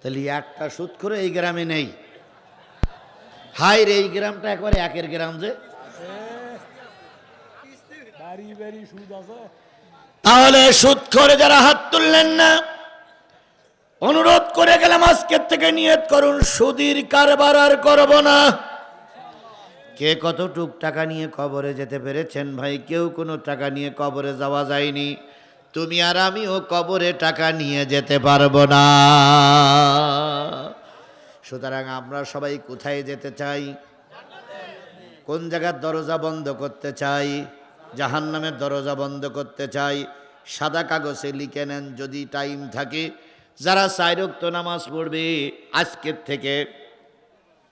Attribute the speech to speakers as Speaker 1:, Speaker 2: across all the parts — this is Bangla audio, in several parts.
Speaker 1: তাহলে একটা সুদ করে এই গ্রামে নেই। হাই রে এই গ্রামটা একবারে একের গ্রাম যে। তাহলে সুদ করে যারা হাত তুললেন না অনুরোধ করে গেলাম আজকের থেকে নিয়ত করুন সুদীর কারবার আর করব না। কে কতটুক টাকা নিয়ে কবরে যেতে পেরেছেন ভাই? কেউ কোনো টাকা নিয়ে কবরে যাওয়া যায়নি। তুমি আর আমিও কবরে টাকা নিয়ে যেতে পারব না। সুতরাং আমরা সবাই কোথায় যেতে চাই? কোন জায়গার দরজা বন্ধ করতে চাই? জাহান নামের দরজা বন্ধ করতে চাই? সাদা কাগজে লিখে নেন যদি টাইম থাকে। যারা সাইরক্ত নামাজ পড়বে, আজকের থেকে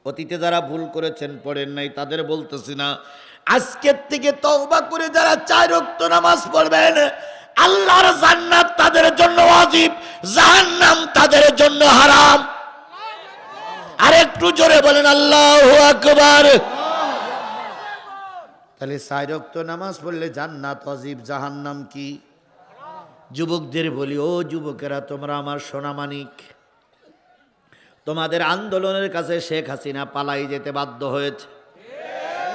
Speaker 1: অতীতে যারা ভুল করেছেন, পড়েন নাই, তাদের বলতেছি না, আজকের থেকে তওবা করে যারা চার রক্ত নামাজ পড়বেন আল্লাহর জান্নাত তাদের জন্য ওয়াজিব, জাহান্নাম তাদের জন্য হারাম। আর একটু জোরে বলেন, আল্লাহু আকবার। তাহলে সাইরক্ত নামাজ পড়লে জান্নাত অজিব জাহান্নাম কি? যুবকদের বলি, ও যুবকেরা, তোমরা আমার সোনামানিক। তোমাদের আন্দোলনের কাছে শেখ হাসিনা পালাই যেতে বাধ্য হয়েছে।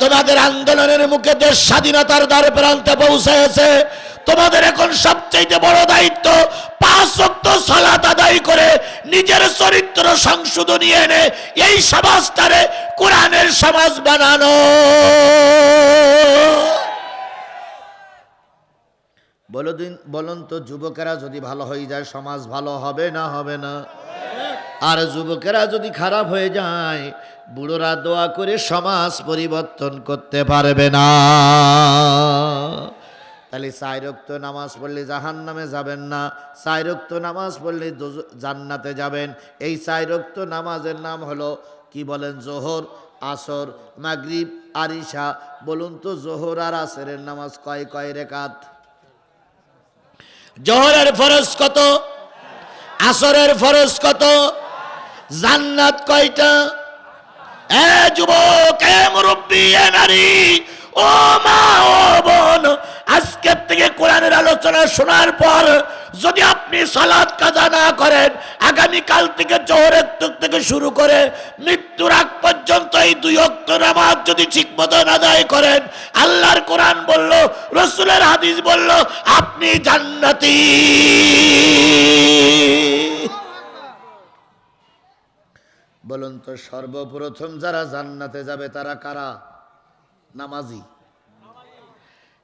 Speaker 1: তোমাদের আন্দোলনের মুখে দেশ স্বাধীনতার দ্বার প্রান্তে পৌঁছেছে। তোমাদের এখন সবচেয়ে বড় দায়িত্ব করে নিজের চরিত্র সংশোধনী এনে এই সমাজটারে কোরআনের সমাজ বানানো। বলো বলুন তো, যুবকেরা যদি ভালো হয়ে যায়, সমাজ ভালো হবে না হবে না? আর যুবকেরা যদি খারাপ হয়ে যায়, বুড়োরা দোয়া করে সমাজ পরিবর্তন করতে পারবে না। তাহলে সাইরক্ত নামাজ পড়লে জাহান নামে যাবেন না সাইরক্ত নামাজ পড়লে জান্নাতে যাবেন। এই সাইরক্ত নামাজের নাম হলো, কি বলেন, জোহর, আসর, মাগরিব, আরিশা। বলুন তো, জোহর আর আসরের নামাজ কয় কয় রেখাত? জোহরের ফরজ কত? আসরের ফরজ কত? জান্নাত কয়টা? এ যুবক, এ মুরব্বী, এ নারী, ও মা, ও বোন, আজকের থেকে কোরআনের আলোচনা শোনার পর যদি আপনি সালাদ কাজা না করেন আগামী কাল থেকে জোহরের তুক থেকে শুরু করে মৃত্যুর আগ পর্যন্ত এই দুই অক্ত নামাজ যদি ঠিক মতো আদায় করেন, আল্লাহর কোরআন বলল, রসুলের হাদিস বলল, আপনি জান্নাতি। বলুন তো, সর্বপ্রথম যারা জান্নাতে যাবে তারা কারা? নামাজি।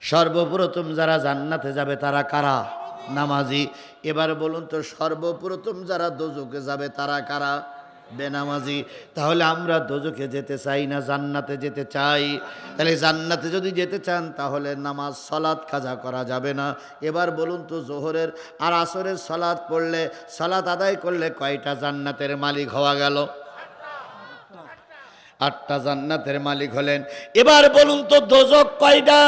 Speaker 1: সর্বপ্রথম যারা জান্নাতে যাবে তারা কারা? নামাজি। এবার বলুন তো, সর্বপ্রথম যারা দোজকে যাবে তারা কারা? বেনামাজি। তাহলে আমরা দোজকে যেতে চাই না, জান্নাতে যেতে চাই? তাহলে জান্নাতে যদি যেতে চান, তাহলে নামাজ সলাৎ কাজা করা যাবে না। এবার বলুন তো, জোহরের আর আসরের সলাৎ পড়লে সলাৎ আদায় করলে কয়টা জান্নাতের মালিক হওয়া গেল? আটটা জান্নাতের মালিক হলেন। এবার বলুন তো দোজক কয়টা?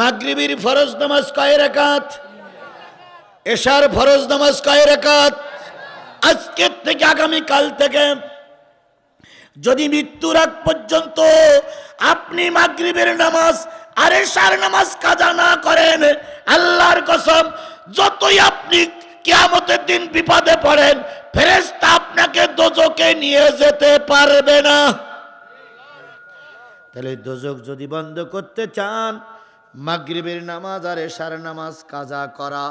Speaker 1: মাগরিবির ফরজ নামাজ কয় রাকাত? এশার ফরজ নামাজ কয় রাকাত? আজকের থেকে আগামী কাল থেকে যদি মৃত্যুর আগ পর্যন্ত আপনি মাগরিবের নামাজ আর এশার নামাজ কাজা না করেন, আল্লাহর কসম, যতই আপনি কিয়ামতের দিন বিপদে পড়েন, ফেরেশতা আপনাকে দোজকে নিয়ে যেতে পারবে না। তাহলে দোজক যদি বন্ধ করতে চান, মাগরিবের নামাজ আর এশার নামাজ কাজা করা,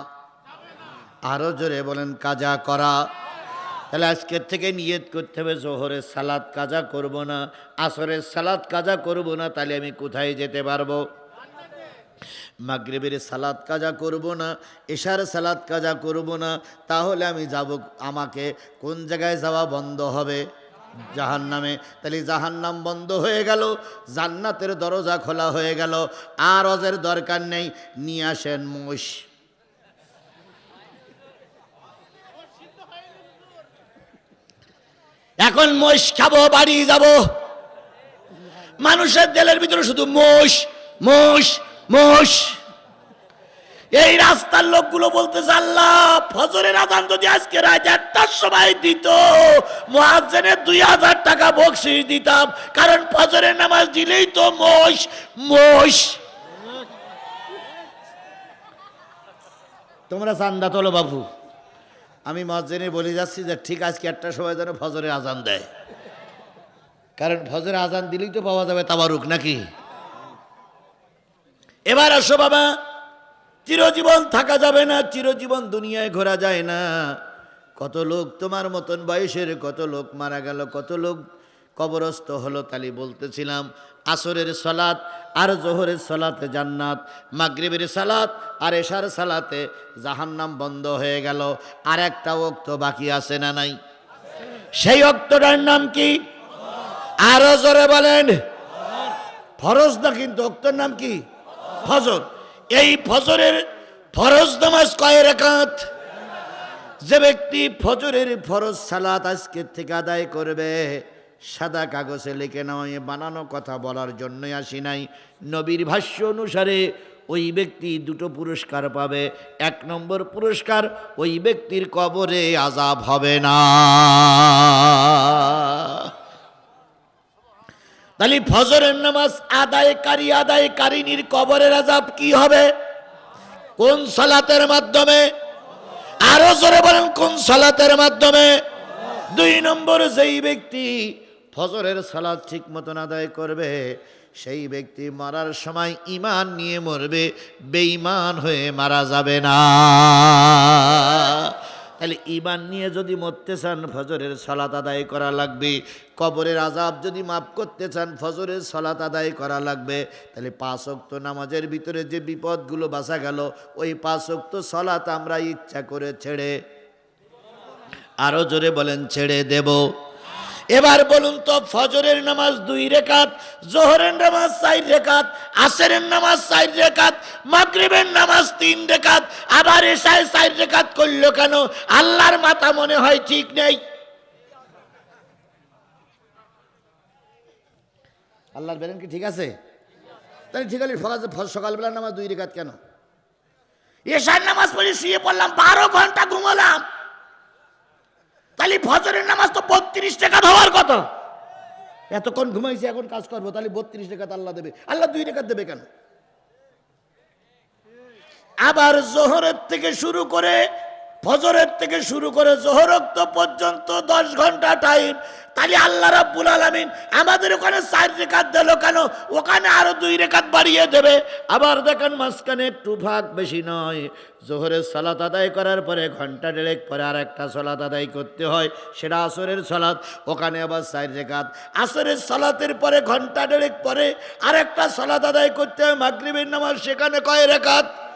Speaker 1: আরও জোরে বলেন কাজা করা। তাহলে আজকের থেকে নিয়ত করতে হবে, জোহরের সালাদ কাজা করব না, আসরের সালাদ কাজা করব না, তাহলে আমি কোথায় যেতে পারব? মাগরিবের সালাদ কাজা করব না, এশার সালাদ কাজা করব না, তাহলে আমি যাব, আমাকে কোন জায়গায় যাওয়া বন্ধ হবে? জাহান নামে তাহলে জাহান্নাম বন্ধ হয়ে গেল, জান্নাতের দরজা খোলা হয়ে গেল, আর অজের দরকার নেই, নিয়ে আসেন মোষ। এখন মোষ খাব, বাড়ি যাব। মানুষের দেলের ভিতরে শুধু মোষ মোষ মোষ। এই রাস্তার লোকগুলো বলতেছে, আল্লাহ, ফজরের আজান যদি আজকে রাত একটার সময় দিত মহাজনের দুই হাজার টাকা বকশিস দিতাম, কারণ ফজরের নামাজ দিলেই তো মোষ মোষ। তোমরা চান্দা তোলো বাবু। আমি মসজিদে বলে যাচ্ছি যে, ঠিক আজকে একটা সময় যেন ফজরের আজান দেয়। কারণ ফজরের আজান দিলেই তো পাওয়া যাবে তাবারুক, নাকি? এবার আসো বাবা। চিরজীবন থাকা যাবে না, চিরজীবন দুনিয়ায় ঘোরা যায় না। কত লোক তোমার মতন বয়সের, কত লোক মারা গেল, কত লোক কবরস্থ হলো তালি বলতেছিলাম। আসরের সালাত আর জোহরের সালাতে জান্নাত, মাগরিবের সালাত আর এশার সালাতে জাহান্নাম বন্ধ হয়ে গেল। আর একটা ওক্ত বাকি আছে না নাই? সেই অক্তটার নাম কি? আরও জোরে বলেন। ফরজ না কিন্তু অক্তর নাম কি? ফজর। এই ফজরের ফরজ নামাজ কয় রাকাত? যে ব্যক্তি ফজরের ফরজ সালাত আজকের থেকে আদায় করবে, সাদা কাগজে লিখে নয়, বানানো কথা বলার জন্যই আসি নাই। নবীর ভাষ্য অনুসারে ওই ব্যক্তি দুটো পুরস্কার পাবে। এক নম্বর পুরস্কার, ওই ব্যক্তির কবরে আজাব হবে না। তাহলে ফজরের নামাজ আদায়কারী আদায়কারিনীর কবরের আজাব কি হবে? কোন সালাতের মাধ্যমে? আরও জোরে বলেন, কোন সালাতের মাধ্যমে? দুই নম্বর, যেই ব্যক্তি ফজরের সালাত ঠিক মতন আদায় করবে, সেই ব্যক্তি মারার সময় ইমান নিয়ে মরবে, বেঈমান হয়ে মারা যাবে না। তাহলে ইমান নিয়ে যদি মরতে চান, ফজরের সলাত আদায় করা লাগবে। কবরের আজাব যদি মাফ করতে চান, ফজরের সলাত আদায় করা লাগবে। তাহলে পাঁচক্ত নামাজের ভিতরে যে বিপদগুলো বাসা গেল, ওই পাঁচক্ত সলাত আমরা ইচ্ছা করে ছেড়ে আরও জোরে বলেন, ছেড়ে দেব। এবার বলুন তো, ফজরের নামাজ দুই রেখাত, জোহরের নামাজ চার রেখাত, আসরের নামাজ চার রেখাত, মাগরিবের নামাজ তিন রেখাত, আবার এসায় চার রেখাত করল কেন? আল্লাহর মাথা মনে হয় ঠিক নেই। আল্লাহর বেরেন কি ঠিক আছে? তাহলে ঠিক আছে ফজর সকালবেলার নামাজ দুই রেখাত কেন? এশার নামাজ পড়ে শুয়ে পড়লাম, বারো ঘণ্টা ঘুমালাম। তাহলে ফজরের নামাজ তো বত্রিশ টাকা ধোয়ার কথা। এতক্ষণ ঘুমাইছি, এখন কাজ করব, তাহলে বত্রিশ টাকা আল্লাহ দেবে। আল্লাহ দুই টাকা দেবে কেন? আবার জোহরের থেকে শুরু করে ফজরের থেকে শুরু করে জোহরক্ত পর্যন্ত দশ ঘণ্টা টাইম তাহলে আল্লাহ রাব্বুল আলামিন আমাদের ওখানে চার রেখাত দিল কেন? ওখানে আরও দুই রেখাত বাড়িয়ে দেবে। আবার দেখেন মাঝখানে একটু ভাগ বেশি নয়। জোহরের সালাত আদায় করার পরে ঘণ্টা দেড়েক পরে আর একটা সালাত আদায় করতে হয়। সেটা আসরের সলাত, ওখানে আবার চার রেখাত। আসরের সালাতের পরে ঘণ্টা দেড়েক পরে আর একটা সালাত আদায় করতে হয়। মাগরিবের নামাজ সেখানে কয় রেখাত?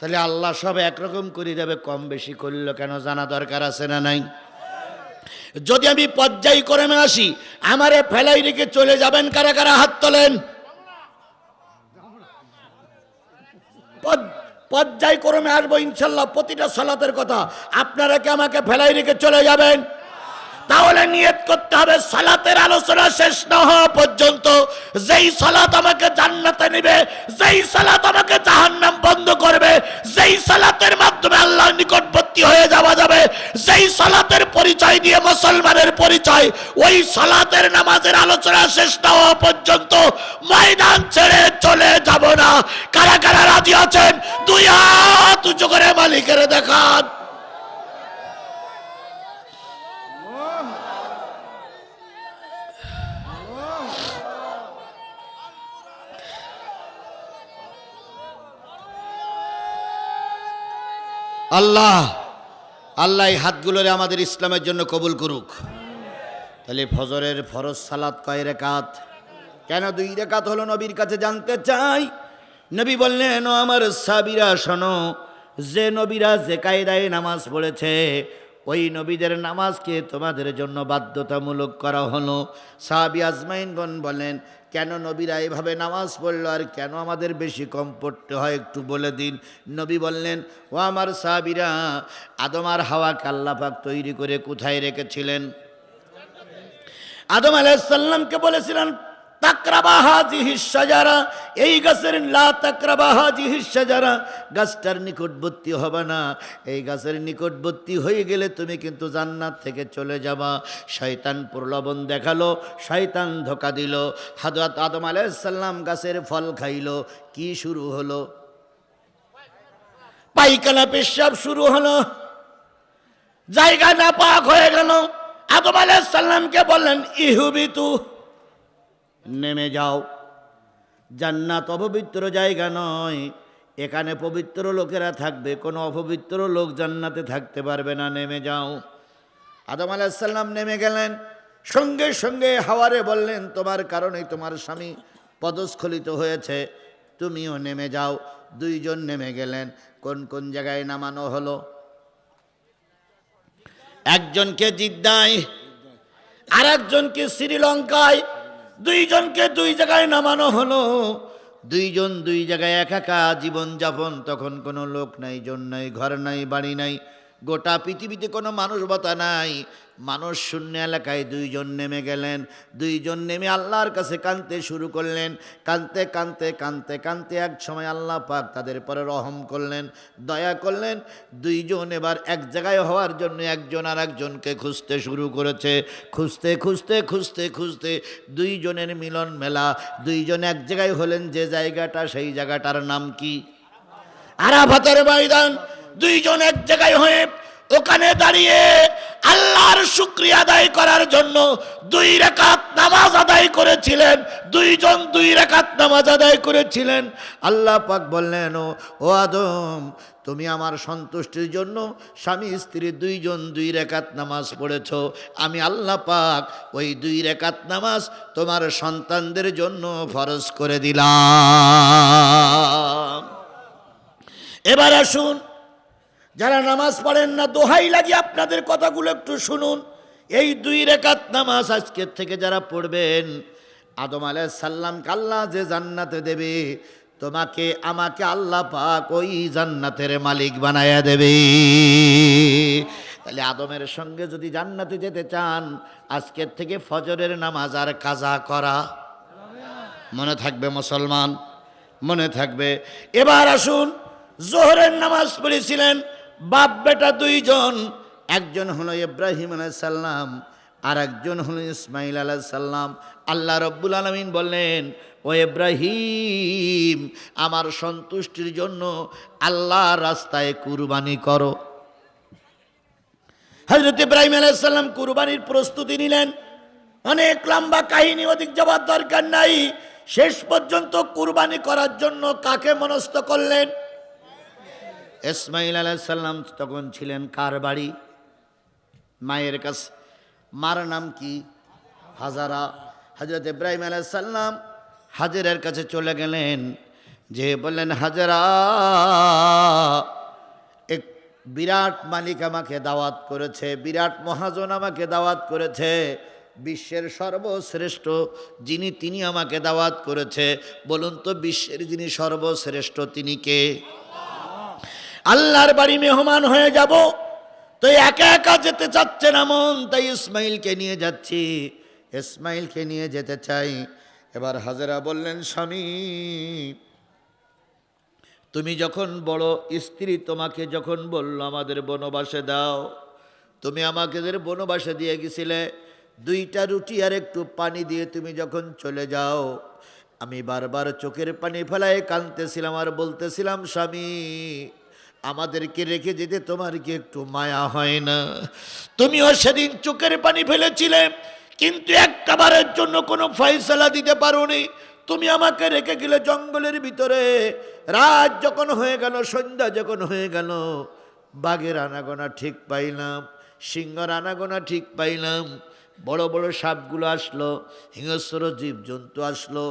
Speaker 1: তাহলে আল্লাহ সব একরকম করে দেবে, কম বেশি করল কেন জানা দরকার আছে না নাই? যদি আমি পর্যায় করে আসি, আমারে ফেলাই রেখে চলে যাবেন কারা কারা হাত তোলেন? পর্যায়ক্রমে আসব ইনশাল্লাহ, প্রতিটা সালাতের কথা। আপনারা কি আমাকে ফেলাই রেখে চলে যাবেন? তাহলে নিয়ত করতে হবে, সালাতের আলোচনা শেষ না হওয়া পর্যন্ত। যেই সালাত আমাকে জান্নাতে নেবে, যেই সালাত আমাকে জাহান্নাম বন্ধ করবে, যেই সালাতের মাধ্যমে আল্লাহর নিকটবর্তী হয়ে যাওয়া যাবে, যেই সালাতের পরিচয় দিয়ে মুসলমানের পরিচয়, ওই সালাতের নামাজের আলোচনা শেষ না হওয়া পর্যন্ত ময়দান ছেড়ে চলে যাব না। কারা কারা রাজি আছেন? দুই হাত উঁচু করে মালিকের দেখান। আল্লাহ আল্লাহ এই হাতগুলোরে আমাদের ইসলামের জন্য কবুল করুক। তাহলে ফজরের ফরজ সালাত কয় রেখাত? কেন দুই রেখাত হলো নবীর কাছে জানতে চাই? নবী বললেন আমার সাবিরা, শোনো, যে নবীরা যে কায়দায় নামাজ পড়েছে ওই নবীদের নামাজকে তোমাদের জন্য বাধ্যতামূলক করা হলো। সাহাবি আজমাইনগণ বলেন, কেন নবীরা এভাবে নামাজ পড়ল আর কেন আমাদের বেশি কম পড়তে হয় একটু বলে দিন? নবী বললেন, ও আমার সাহাবিরা, আদম আর হাওয়াকে আল্লাপাক তৈরি করে কোথায় রেখেছিলেন? আদম আলাইসাল্লামকে বলেছিলেন তাকরাবা হাজিহি সাজারা এই গাছের লা তাকরাবা হাজিহি সাজারা গাছটার নিকটবর্তী হবে না। এই গাছের নিকটবর্তী হয়ে গেলে তুমি কিন্তু জান্নাত থেকে চলে যাবা। শয়তান প্রলোভন দেখাল, শয়তান ধোকা দিল। হাজরত আদম আলাইসাল্লাম গাছের ফল খাইলো। কি শুরু হলো? পাইখানা পেশাব শুরু হলো। জায়গা না পাক হয়ে গেল। আদম আলাইসাল্লামকে বললেন, ইহুবিতু নেমে যাও। জান্নাত অপবিত্র জায়গা নয়। এখানে পবিত্র লোকেরা থাকবে, কোনো অপবিত্র লোক জান্নাতে থাকতে পারবে না। নেমে যাও। আদম আলাহিসাল্লাম নেমে গেলেন। সঙ্গে সঙ্গে হাওয়ারে বললেন, তোমার কারণেই তোমার স্বামী পদস্খলিত হয়েছে। তুমিও নেমে যাও। দুইজন নেমে গেলেন। কোন কোন জায়গায় নামানো হলো? একজনকে জিদ্দায় আর একজনকে শ্রীলঙ্কায়। দুইজনকে দুই জায়গায় নামানো হলো। দুইজন দুই জায়গায় একাকা জীবনযাপন, তখন কোনো লোক নাই জন নাই, ঘর নাই, বাড়ি নাই। গোটা পৃথিবীতে কোনো মানুষ বতা নাই। মানুষ শূন্য এলাকায় দুইজন নেমে গেলেন। দুইজন নেমে আল্লাহর কাছে কানতে শুরু করলেন। কানতে কানতে কানতে কানতে এক সময় আল্লাহ পাক তাদের পরে রহম করলেন, দয়া করলেন। দুইজন এবার এক জায়গায় হওয়ার জন্য একজন আর একজনকে খুঁজতে শুরু করেছে। খুঁজতে খুঁজতে খুঁজতে খুঁজতে দুইজনের মিলন মেলা। দুইজন এক জায়গায় হলেন যে জায়গাটা, সেই জায়গাটার নাম কি? আরাফাতের ময়দান। দুইজন এক জায়গায় হয়ে ওখানে দাঁড়িয়ে আল্লাহর শুক্রিয়া আদায় করার জন্য দুই রেখাত নামাজ আদায় করেছিলেন। দুইজন দুই রেখাত নামাজ আদায় করেছিলেন। আল্লাহ পাক বললেন, ও আদম, তুমি আমার সন্তুষ্টির জন্য স্বামী, স্ত্রী দুইজন দুই রেখাত নামাজ পড়েছ। আমি আল্লাহ পাক ওই দুই রেখাত নামাজ তোমার সন্তানদের জন্য ফরজ করে দিলাম। এবার আসুন যারা নামাজ পড়েন না, দোহাই লাগে আপনাদের কথাগুলো একটু শুনুন। এই দুই রেখাত নামাজ আজকের থেকে যারা পড়বেন, আদম আলাইহিস সাল্লাম কাল্লা যে জান্নাতে দেবে, তোমাকে, আমাকে আল্লাহ পাক ওই জান্নাতের মালিক বানায়া দেবে। তাহলে আদমের সঙ্গে যদি জান্নাতে যেতে চান, আজকের থেকে ফজরের নামাজ আর কাজা করা। মনে থাকবে মুসলমান, মনে থাকবে। এবার আসুন, জোহরের নামাজ পড়েছিলেন বাপ বেটা দুইজন, একজন হলো ইব্রাহিম আলাইসাল্লাম আর একজন হলো ইসমাইল আলাইসাল্লাম আল্লাহ রব্বুল আলমিন বললেন, ও ইব্রাহিম, আমার সন্তুষ্টির জন্য আল্লাহ রাস্তায় কুরবানি করো। হজরত ইব্রাহিম আলাইসাল্লাম কুরবানির প্রস্তুতি নিলেন। অনেক লম্বা কাহিনী, অধিক যাবার দরকার নাই। শেষ পর্যন্ত কুরবানি করার জন্য কাকে মনস্থ করলেন? ইসমাইল আলাইসাল্লাম তখন ছিলেন কার বাড়ি? মায়ের কাছে। মার নাম কি? হাজারা। হজরত ইব্রাহিম আলাইসাল্লাম হাজারের কাছে চলে গেলেন। যে বললেন, হাজারা, এক বিরাট মালিক আমাকে দাওয়াত করেছে, বিরাট মহাজন আমাকে দাওয়াত করেছে, বিশ্বের সর্বশ্রেষ্ঠ যিনি তিনি আমাকে দাওয়াত করেছে। বলুন তো, বিশ্বের যিনি সর্বশ্রেষ্ঠ তিনি কে? আল্লাহর বাড়ি মেহমান হয়ে যাব। তো একা একা যেতে চাচ্ছে না মন, তাই ইসমাইলকে নিয়ে যাচ্ছি। ইসমাইলকে নিয়ে যেতে চাই। এবার হাজারা বললেন, স্বামী, তুমি যখন বড় স্ত্রী, তোমাকে যখন বলল আমাদের বনবাসে দাও, তুমি আমাকে বনবাসে দিয়ে গেছিলে। দুইটা রুটি আর একটু পানি দিয়ে তুমি যখন চলে যাও, আমি বারবার চোখের পানি ফেলায় কাঁদতেছিলাম আর বলতেছিলাম, স্বামী আমাদেরকে রেখে যেতে তোমার কি একটু মায়া হয় না? তুমিও সেদিন চোখের পানি ফেলেছিলে, কিন্তু একটা বারের জন্য কোনো ফয়সালা দিতে পারোনি। তুমি আমাকে রেখে গেলে জঙ্গলের ভিতরে। রাত যখন হয়ে গেল, সন্ধ্যা যখন হয়ে গেল, বাঘের আনাগোনা ঠিক পাইলাম, সিংহর আনাগোনা ঠিক পাইলাম। বড় বড় সাপগুলো আসলো, হিংস্র জীবজন্তু আসলো।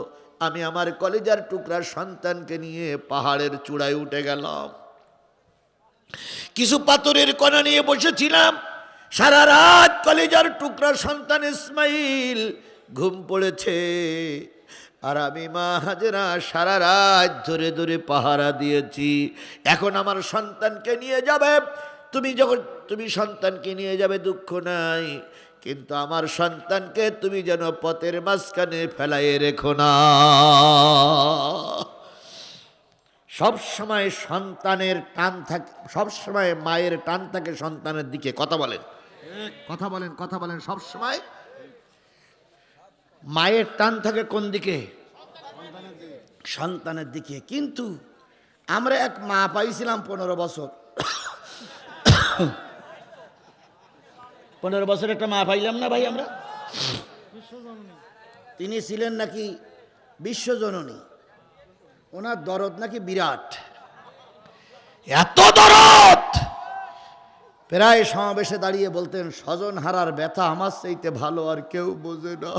Speaker 1: আমি আমার কলেজার টুকরা সন্তানকে নিয়ে পাহাড়ের চূড়ায় উঠে গেলাম। কিছু পাথরের কণা নিয়ে বসেছিলাম। সারা রাত কলেজার টুকরা সন্তান ইসমাইল ঘুম পড়েছে। আর আমি মা হাজরা সারা রাত ধরে ধরে পাহারা দিয়েছি। এখন আমার সন্তানকে নিয়ে যাবে। তুমি যখন, তুমি সন্তানকে নিয়ে যাবে, দুঃখ নাই। কিন্তু আমার সন্তানকে তুমি যেন পথের মাঝখানে ফেলাইয়ে রেখো না। সব সময় সন্তানের টান থাকে, সব সময় মায়ের টান থাকে সন্তানের দিকে। কথা বলেন। কথা বলেন কথা বলেন। সব সময় মায়ের টান থাকে কোন দিকে? সন্তানের দিকে। কিন্তু আমরা এক মা পাইছিলাম পনেরো বছর। পনেরো বছর একটা মা পাইলাম না ভাই আমরা? তিনি ছিলেন নাকি বিশ্বজননী। ওনার দরদ নাকি বিরাট। এত দরদ! প্রায় সমাবেশে দাঁড়িয়ে বলতেন স্বজন হারার ব্যথা আমার চাইতে ভালো আর কেউ বোঝে না।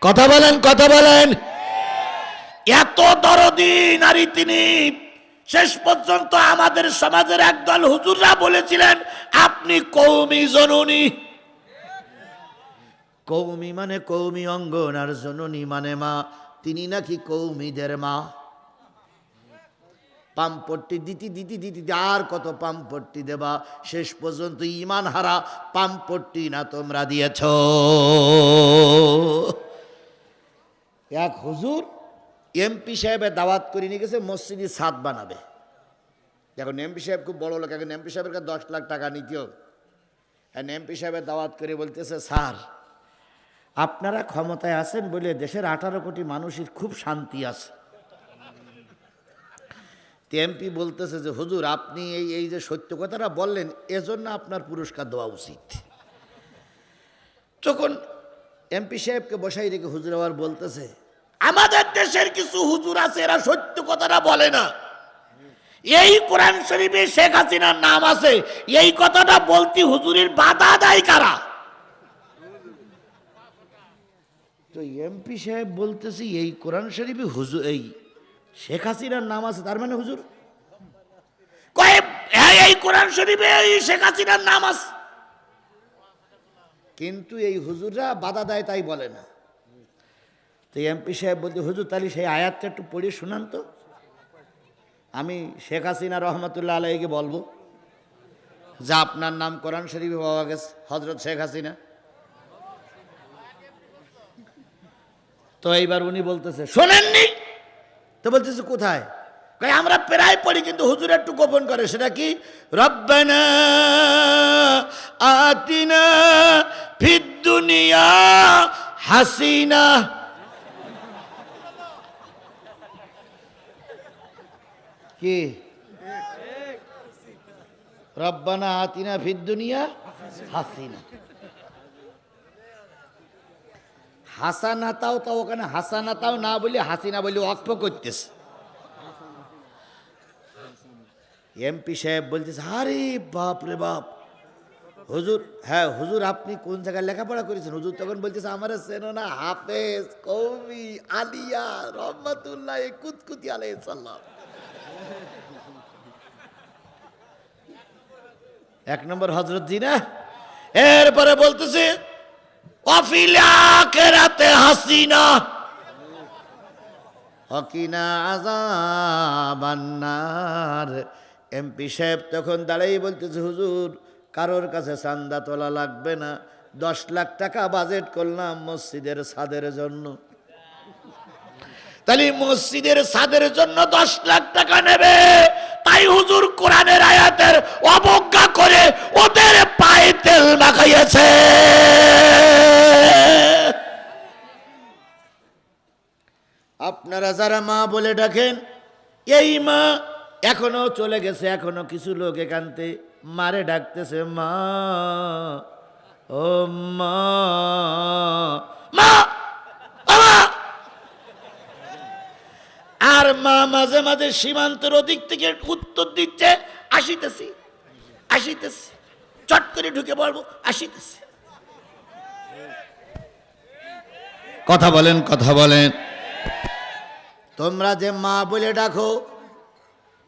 Speaker 1: কথা বলেন কথা বলেন। এত দরদি নারী তিনি। শেষ পর্যন্ত আমাদের সমাজের একদল হুজুররা বলেছিলেন আপনি কৌমি জননী। কৌমি মানে কৌমি অঙ্গন আর জননী মানে মা, তিনি নাকি কৌমিদের মা? পাম্পট্টি দিতি দিতি দিতি আর কত পাম্পট্টি দেবা? শেষ পর্যন্ত ইমান হারা পাম্পট্টি না তোমরা দিয়েছ। এক হুজুর এমপি সাহেবের দাওয়াত করে নিয়ে গেছে, মসজিদে ছাদ বানাবে। এখন এমপি সাহেব খুব বড় লোক, এখন এমপি সাহেবের কাছে দশ লাখ টাকা নিতে হবে। এখন এমপি সাহেবের দাওয়াত করে বলতেছে, স্যার আপনারা ক্ষমতায় আছেন বলে দেশের আঠারো কোটি মানুষের খুব শান্তি আছে। এমপি বলতেছে যে, হুজুর, আপনি এই এই যে সত্য কথাটা বললেন, এজন্য আপনার পুরস্কার দেওয়া উচিত। তখন এমপি সাহেবকে বসাই রেখে হুজুর আবার বলতেছে, আমাদের দেশের কিছু হুজুর আছে, এরা সত্য কথাটা বলে না। এই কোরআন শরীফে শেখ হাসিনার নাম আছে, এই কথাটা বলতে হুজুরের বাধা দেয় কারা? তো এমপি সাহেব বলতেছি, এই কোরআন শরীফে হুজুর, এই শেখ হাসিনার নাম আছে, তার মানে হুজুর? হ্যাঁ এই কোরআন শরীফে এই শেখ হাসিনার নাম আছে। কিন্তু এই হুজুররা বাধা দেয়, তাই বলে না। তো এমপি সাহেব বলতে হুজুর, তাহলে সেই আয়াতটা একটু পড়ে শোনান তো। আমি শেখ হাসিনা রহমতুল্লাহ আলাইকে বলব, যা আপনার নাম কোরআন শরীফে পাওয়া গেছে হজরত শেখ হাসিনা। তো এইবার উনি বলতেছে, শোনেননি? তো বলতেছে, কোথায়? আমরা প্রায় পড়ি, কিন্তু হুজুর একটু গোপন করে, সেটা কি? রব্বানা আতিনা ফিদ দুনিয়া হাসিনা। কি? রব্বানা আতিনা ফিদ দুনিয়া হাসিনা। হাসানাতাও তো ওখানে হাসানাতাও না বলে হাসিনা বলে অক্ষ করতেছে। এমপি সাহেব বলতেছে, আরে বাপ রে বাপ। হুজুর হ্যাঁ হুজুর, আপনি কোন জায়গায় লেখাপড়া করেছেন? হুজুর তখন বলতেছে, আমার চেনো না, হাফেজ কৌমি আলিয়া রহমতুল্লাহ কুতকুতি আলাই সাল্লাম এক নম্বর হজরত জি না এরপরে বলতেছে অফিলাকেরাতে হাসিনা। হকিনা আজাবান্নার এমপি সাহেব তখন দাঁড়াই বলতেছে হুজুর কারোর কাছে চান্দা তোলা লাগবে না। দশ লাখ টাকা বাজেট করলাম মসজিদের ছাদের জন্য। তাহলে মসজিদের ছাদের জন্য দশ লাখ টাকা নেবে। তাই হুজুর কোরআনের আয়াতের অবজ্ঞা করে ওদের পায়ে তেল মাখাইয়েছে। যারা মা বলে ডাকেন, এই মা এখনও চলে গেছে, এখনও কিছু লোক একান্তে মারে ডাকতেছে মা, ও মা। আর মা মাঝে মাঝে সীমান্তের ওদিক থেকে উত্তর দিচ্ছে, আসিতেছি আসিতেছি। চট করে ঢুকে পড়ব, আসিতেছি। কথা বলেন কথা বলেন। তোমরা যে মা বলে ডাকো,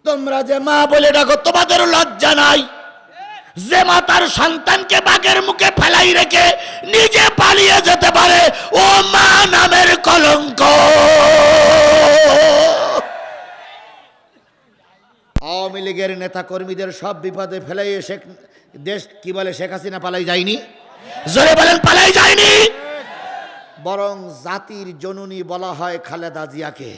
Speaker 1: তোমরা যে মা বলে ডাকো, তোমাদের লজ্জা নাই। যে মা তার সন্তানকে বাঘের মুখে ফেলাই রেখে নিজে পালিয়ে যেতে পারে, ও মা নামের কলঙ্ক। আওয়ামী লীগের নেতা কর্মীদের সব বিপদে ফেলাই শেখ, দেশ কি বলে, শেখ হাসিনা পালাই যায়নি? জোরে বলেন, পালাই যায়নি? বরং জাতির জননী বলা হয় খালেদা জিয়াকে।